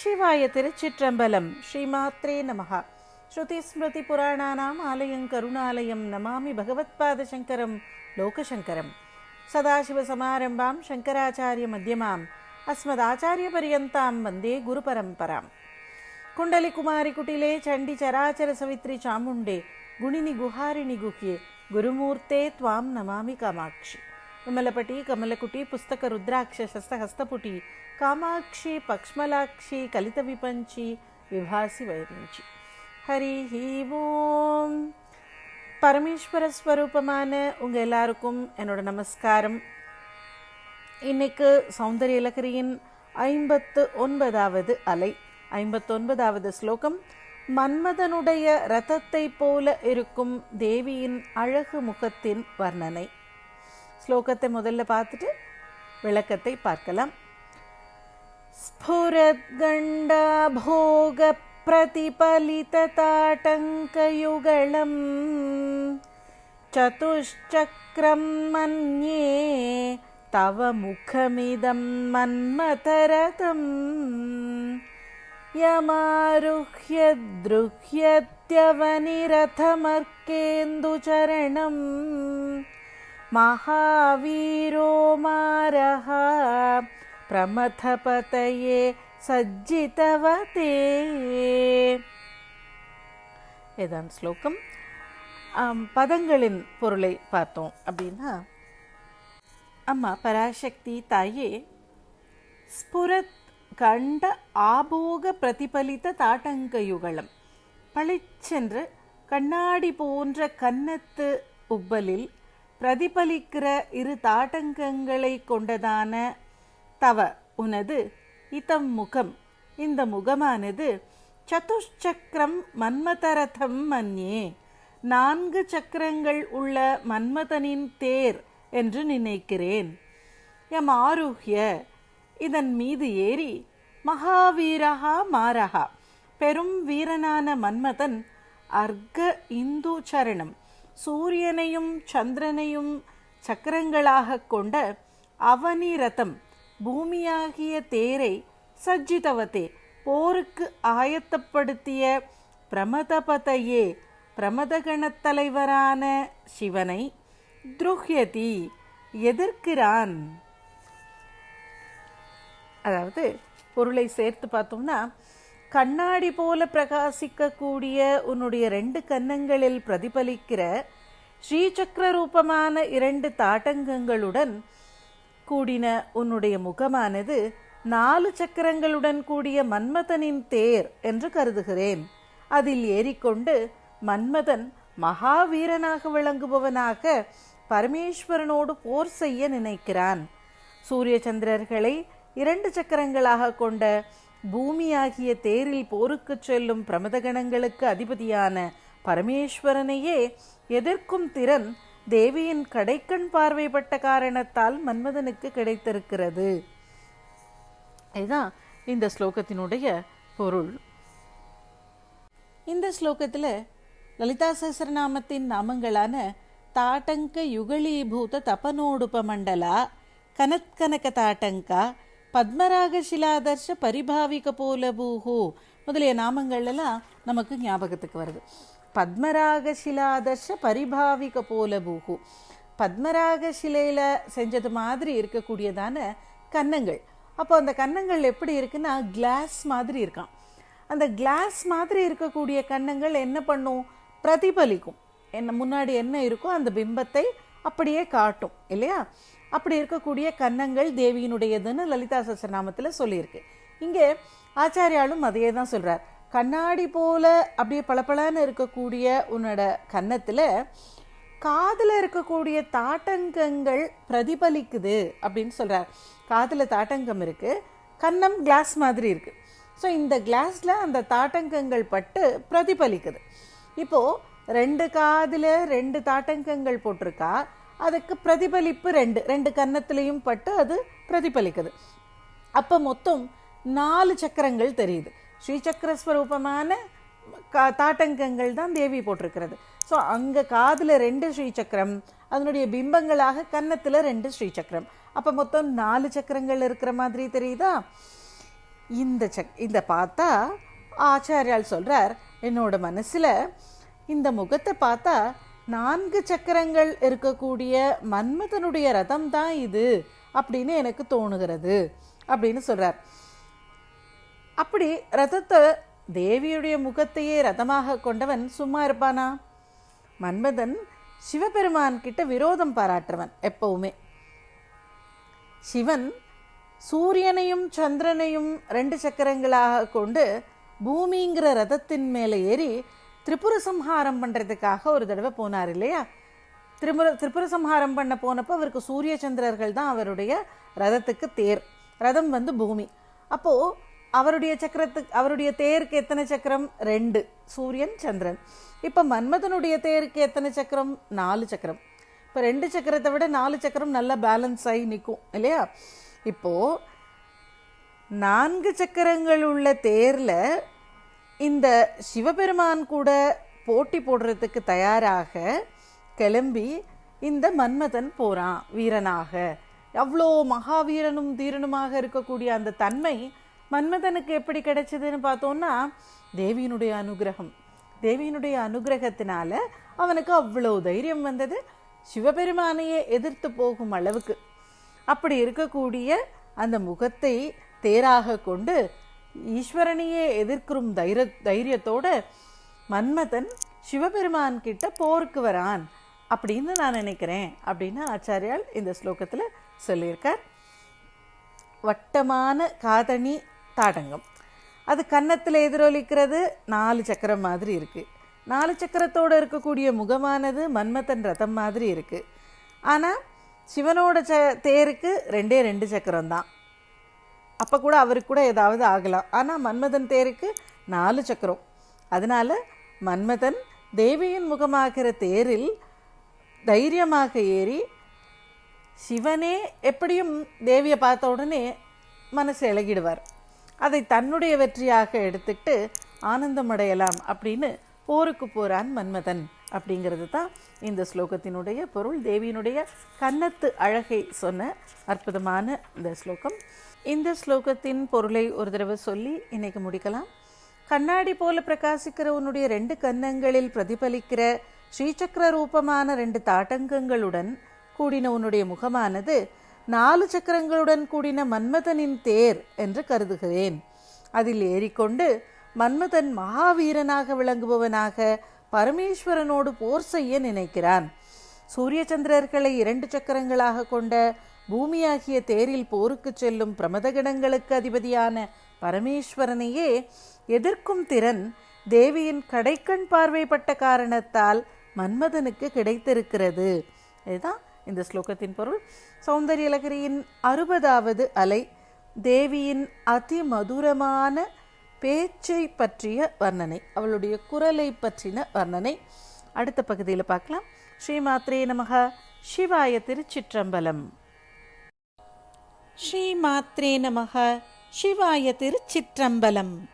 சிவாய திருச்சிற்றம்பலம் ஸ்ரீமாத்ரே நமகா ஸ்ருதி ஸ்மிருதி புராணானாம் ஆலயம் கருணாலயம் நமாமி பகவத்பாத சங்கரம் லோகசங்கரம். சதாசிவசமாரம்பாம் சங்கராச்சாரிய மத்தியமாம் அஸ்மதாச்சாரியபரியந்தாம் வந்தே குருபரம்பராம் कुण्डलिकुमारिकुटिले चण्डिचराचरसवित्रि चामुण्डे गुणिनि गुहारिणि गुह्ये गुरुमूर्ते त्वां नमामि कामाक्षि ತ್ವಾಂ ನಮಾಮಿ ಕಾಮಾಕ್ಷಿ ವಿಮಲಪಟಿ ಕಮಲಕುಟಿ ಪುಸ್ತಕ ರುದ್ರಾಕ್ಷ ಶಸ್ತ ಹಸ್ತಪುಟಿ ಕಾಮಾಕ್ಷಿ ಪಕ್ಷ್ಮಲಾಕ್ಷಿ ಕಲಿತ ವಿಪಂಚಿ ವಿಭಾಸಿ ವೈರಿಂಚಿ ஹரி ஓம் பரமேஸ்வர ஸ்வரூபமான உங்கள் எல்லாருக்கும் என்னோட நமஸ்காரம் இன்னைக்கு சௌந்தரிய இலக்கரியின் ஐம்பத்து ஒன்பதாவது அலை ஐம்பத்தொன்பதாவது ஸ்லோகம் மன்மதனுடைய ரதத்தை போல இருக்கும் தேவியின் அழகு முகத்தின் வர்ணனை ஸ்லோகத்தை முதல்ல பார்த்துட்டு விளக்கத்தை பார்க்கலாம் ஸ்புரத்கண்டா போக प्रतिपलितताटङ्कयुगळम् चतुश्चक्रं मन्ये तव मुखमिदं मन्मथरथम् यमारुह्य दृह्यत्यवनिरथमर्केन्दुचरणम् महावीरो मारः பிரமதபதயே சஜ்ஜிதவதே இதான் ஸ்லோகம் ஆம், பதங்களின் பொருளை பார்த்தோம் அப்படின்னா அம்மா பராசக்தி தாயே ஸ்புரத் கண்ட ஆபோக பிரதிபலித்த தாட்டங்க யுகலம் பளிச்சென்று கண்ணாடி போன்ற கன்னத்து உப்பலில் பிரதிபலிக்கிற இரு தாட்டங்கங்களை கொண்டதான தவ உனது இதம் முகம். இந்த முகமானது சதுஷ்சக்கரம் மன்மதரதம் மன்யே நான்கு சக்கரங்கள் உள்ள மன்மதனின் தேர் என்று நினைக்கிறேன். எம் ஆருஹ்ய இதன் மீது ஏறி மகாவீரஹா மாரஹா. பெரும் வீரனான மன்மதன் அர்க்க இந்து சரணம். சூரியனையும் சந்திரனையும் சக்கரங்களாக கொண்ட அவனி ரதம் பூமியாகிய தேரை சஜ்ஜிதவதே போருக்கு ஆயத்தப்படுத்திய பிரமதபதையே பிரமதகணத் தலைவரான சிவனை துருஹ்யதி எதிர்க்கிறான். அதாவது பொருளை சேர்த்து பார்த்தோம்னா கண்ணாடி போல பிரகாசிக்கக்கூடிய உன்னுடைய ரெண்டு கன்னங்களில் பிரதிபலிக்கிற ஸ்ரீசக்கர ரூபமான இரண்டு தாட்டங்கங்களுடன் கூடின உன்னுடைய முகமானது நாலு சக்கரங்களுடன் கூடிய மன்மதனின் தேர் என்று கருதுகிறேன். அதில் ஏறிக்கொண்டு மன்மதன் மகாவீரனாக விளங்குபவனாக பரமேஸ்வரனோடு போர் செய்ய நினைக்கிறான். சூரிய சந்திரர்களை இரண்டு சக்கரங்களாக கொண்ட பூமியாகிய தேரில் போருக்குச் செல்லும் பிரமதகணங்களுக்கு அதிபதியான பரமேஸ்வரனையே எதிர்க்கும் திறன் தேவியின் கடைக்கண் பார்வைப்பட்ட காரணத்தால் மன்மதனுக்கு கிடைத்திருக்கிறது. இதுதான் இந்த ஸ்லோகத்தினுடைய பொருள். இந்த ஸ்லோகத்தில் லலிதா சஹசரநாமத்தின் நாமங்களான தாட்டங்க யுகலீபூத தபனோடுபமண்டலா கனத்கனக தாட்டங்கா பத்மராக சிலாதர்ஷ பரிபாவிக போல பூஹு. முதலிய நாமங்கள் எல்லாம் நமக்கு ஞாபகத்துக்கு வருது. பத்மராக சிலாதர்ஷ பரிபாவிக போல பூஹு. பத்மராக சிலையில் செஞ்சது மாதிரி இருக்கக்கூடியதான கன்னங்கள். அப்போ அந்த கன்னங்கள் எப்படி இருக்குன்னா கிளாஸ் மாதிரி இருக்கான் அந்த கிளாஸ் மாதிரி இருக்கக்கூடிய கன்னங்கள் என்ன பண்ணும்? பிரதிபலிக்கும். என்ன முன்னாடி என்ன இருக்கோ அந்த பிம்பத்தை அப்படியே காட்டும் இல்லையா? அப்படி இருக்கக்கூடிய கன்னங்கள் தேவியினுடையதுன்னு லலிதா சசநாமத்தில் சொல்லியிருக்கு. இங்கே ஆச்சாரியாலும் அதையே தான் சொல்கிறார் கண்ணாடி போல அப்படியே பளபளன்னு இருக்கக்கூடிய உன்னோட கன்னத்தில் காதில் இருக்கக்கூடிய தாட்டங்கங்கள் பிரதிபலிக்குது அப்படின்னு சொல்கிறார் காதில் தாட்டங்கம் இருக்குது கன்னம் கிளாஸ் மாதிரி இருக்குது ஸோ இந்த கிளாஸில் அந்த தாட்டங்கங்கள் பட்டு பிரதிபலிக்குது. இப்போது ரெண்டு காதில் ரெண்டு தாட்டங்கங்கள் போட்டிருக்கா அதுக்கு பிரதிபலிப்பு ரெண்டு. ரெண்டு கன்னத்துலேயும் பட்டு அது பிரதிபலிக்குது. அப்போ மொத்தம் நாலு சக்கரங்கள் தெரியுது. ஸ்ரீசக்கரஸ்வரூபமான கா தாட்டங்கங்கள் தான் தேவி போட்டிருக்கிறது. ஸோ அங்கே காதில் ரெண்டு ஸ்ரீசக்கரம் அதனுடைய பிம்பங்களாக கன்னத்தில் ரெண்டு ஸ்ரீசக்கரம் அப்போ மொத்தம் நாலு சக்கரங்கள் இருக்கிற மாதிரி தெரியுதா? இந்த சக் இந்த பார்த்தா ஆச்சாரியால் சொல்கிறார் என்னோட மனசில் இந்த முகத்தை பார்த்தா நான்கு சக்கரங்கள் இருக்கக்கூடிய மன்மதனுடைய ரதம் தான் இது அப்படின்னு எனக்கு தோணுகிறது அப்படின்னு சொல்கிறார் அப்படி ரதத்தை தேவியுடைய முகத்தையே ரதமாக கொண்டவன் சும்மா இருப்பானா? மன்மதன் சிவபெருமான் கிட்ட விரோதம் பாராட்டுறவன் எப்பவுமே. சிவன் சூரியனையும் சந்திரனையும் ரெண்டு சக்கரங்களாக கொண்டு பூமிங்கிற ரதத்தின் மேலே ஏறி திரிபுர சம்ஹாரம் பண்ணுறதுக்காக ஒரு தடவை போனார் இல்லையா? திரிபுர திரிபுர சம்ஹாரம் பண்ண போனப்போ அவருக்கு சூரிய சந்திரர்கள் தான் அவருடைய ரதத்துக்கு தேர். ரதம் வந்து பூமி. அப்போது அவருடைய சக்கரத்துக்கு அவருடைய தேருக்கு எத்தனை சக்கரம்? ரெண்டு. சூரியன் சந்திரன். இப்போ மன்மதனுடைய தேருக்கு எத்தனை சக்கரம்? நாலு சக்கரம். இப்போ ரெண்டு சக்கரத்தை விட நாலு சக்கரம் நல்லா பேலன்ஸ் ஆகி நிற்கும் இல்லையா? இப்போது நான்கு சக்கரங்கள் உள்ள தேரில் இந்த சிவபெருமான் கூட போட்டி போடுறதுக்கு தயாராக கிளம்பி இந்த மன்மதன் போகிறான் வீரனாக. அவ்வளோ மகாவீரனும் தீரனுமாக இருக்கக்கூடிய அந்த தன்மை மன்மதனுக்கு எப்படி கிடைச்சதுன்னு பார்த்தோன்னா தேவியினுடைய அனுகிரகம். தேவியினுடைய அனுகிரகத்தினால அவனுக்கு அவ்வளோ தைரியம் வந்தது. சிவபெருமானையே எதிர்த்து போகும் அளவுக்கு. அப்படி இருக்கக்கூடிய அந்த முகத்தை தேராக கொண்டு ஈஸ்வரனையே எதிர்க்கும் தைரிய தைரியத்தோட மன்மதன் சிவபெருமான் கிட்ட போருக்கு வரான் அப்படின்னு நான் நினைக்கிறேன் அப்படின்னு ஆச்சாரியால் இந்த ஸ்லோகத்தில் சொல்லியிருக்கார். வட்டமான காதணி தாடங்கம். அது கன்னத்தில் எதிரொலிக்கிறது நாலு சக்கரம் மாதிரி இருக்குது நாலு சக்கரத்தோடு இருக்கக்கூடிய முகமானது மன்மதன் ரதம் மாதிரி இருக்குது ஆனால் சிவனோட ச தேருக்கு ரெண்டே ரெண்டு சக்கரம் தான் அப்போ கூட அவருக்கு கூட ஏதாவது ஆகலாம். ஆனால் மன்மதன் தேருக்கு நாலு சக்கரம். அதனால் மன்மதன் தேவியின் முகமாகிற தேரில் தைரியமாக ஏறி சிவனே எப்படியும் தேவியை பார்த்த உடனே மனசு இழகிடுவார் அதை தன்னுடைய வெற்றியாக எடுத்துக்கிட்டு ஆனந்தம் அடையலாம் அப்படின்னு போருக்கு போகிறான் மன்மதன் அப்படிங்கிறது தான் இந்த ஸ்லோகத்தினுடைய பொருள். தேவியினுடைய கன்னத்து அழகை சொன்ன அற்புதமான இந்த ஸ்லோகம். இந்த ஸ்லோகத்தின் பொருளை ஒரு தடவை சொல்லி இன்னைக்கு முடிக்கலாம். கண்ணாடி போல பிரகாசிக்கிற உன்னுடைய ரெண்டு கன்னங்களில் பிரதிபலிக்கிற ஸ்ரீசக்கர ரூபமான ரெண்டு தாட்டங்கங்களுடன் கூடின உன்னுடைய முகமானது நாலு சக்கரங்களுடன் கூடின மன்மதனின் தேர் என்று கருதுகிறேன். அதில் ஏறிக்கொண்டு மன்மதன் மகாவீரனாக விளங்குபவனாக பரமேஸ்வரனோடு போர் செய்ய நினைக்கிறான். சூரிய சந்திரர்களை இரண்டு சக்கரங்களாக கொண்ட பூமியாகிய தேரில் போருக்கு செல்லும் பிரமதகணங்களுக்கு அதிபதியான பரமேஸ்வரனையே எதிர்க்கும் திறன் தேவியின் கடைக்கண் பார்வைப்பட்ட காரணத்தால் மன்மதனுக்கு கிடைத்திருக்கிறது. இதுதான் இந்த ஸ்லோகத்தின் பொருள். சௌந்தரியலகரியின் அறுபதாவது அலை தேவியின் அதி மதுரமான பேச்சை பற்றிய வர்ணனை அவளுடைய குரலை பற்றின வர்ணனை. அடுத்த பகுதியில் பார்க்கலாம். ஸ்ரீமாத்ரே நமக. சிவாய திருச்சிற்றம்பலம். ஸ்ரீமாத்ரே நமக. சிவாய திருச்சிற்றம்பலம்.